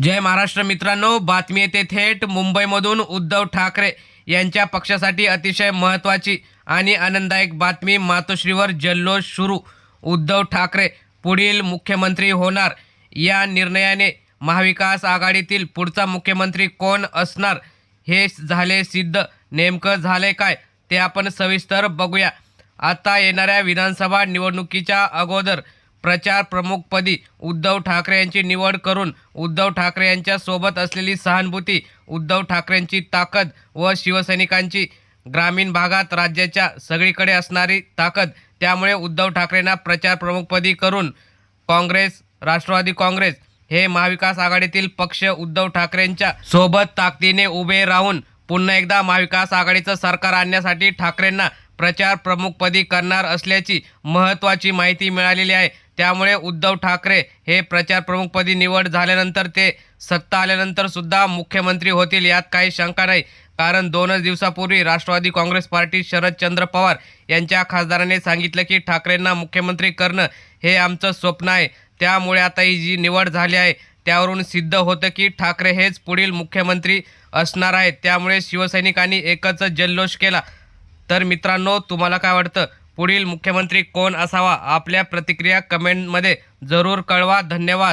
जय महाराष्ट्र मित्रांनो बातमी येते थेट मुंबईमधून उद्धव ठाकरे यांच्या पक्षासाठी अतिशय महत्त्वाची आणि आनंददायक बातमी. मातोश्रीवर जल्लोष सुरू. उद्धव ठाकरे पुढील मुख्यमंत्री होणार. या निर्णयाने महाविकास आघाडीतील पुढचा मुख्यमंत्री कोण असणार? हे झाले सिद्ध. नेमकं झाले काय? ते आपण सविस्तर बघूया. आता येणाऱ्या विधानसभा निवडणुकीच्या अगोदर प्रचार प्रमुखपदी उद्धव ठाकरे यांची निवड करून उद्धव ठाकरे यांच्या सोबत असलेली सहानुभूती उद्धव ठाकरेंची ताकद व शिवसैनिकांची ग्रामीण भागात राज्याच्या सगळीकडे असणारी ताकद त्यामुळे उद्धव ठाकरेंना प्रचार प्रमुखपदी करून काँग्रेस राष्ट्रवादी काँग्रेस हे महाविकास आघाडीतील पक्ष उद्धव ठाकरेंच्या सोबत ताकदीने उभे राहून पुन्हा एकदा महाविकास आघाडीचं सरकार आणण्यासाठी ठाकरेंना प्रचार प्रमुखपदी करणार असल्याची महत्त्वाची माहिती मिळालेली आहे. त्यामुळे उद्धव ठाकरे हे प्रचार प्रमुखपदी निवड झाल्यानंतर ते सत्ता आल्यानंतर सुद्धा मुख्यमंत्री होतील यात काही शंका नाही. कारण दोनच दिवसापूर्वी राष्ट्रवादी काँग्रेस पार्टी शरदचंद्र पवार यांच्या खासदाराने सांगितलं की ठाकरेंना मुख्यमंत्री करणं हे आमचं स्वप्न आहे. त्यामुळे आता ही जी निवड झाली आहे त्यावरून सिद्ध होतं की ठाकरे हेच पुढील मुख्यमंत्री असणार आहेत. त्यामुळे शिवसैनिकांनी एकच जल्लोष केला. तर मित्रांनो तुम्हाला काय वाटतं? पुढील मुख्यमंत्री कोण असावा आपल्या प्रतिक्रिया कमेंटमध्ये जरूर कळवा. धन्यवाद.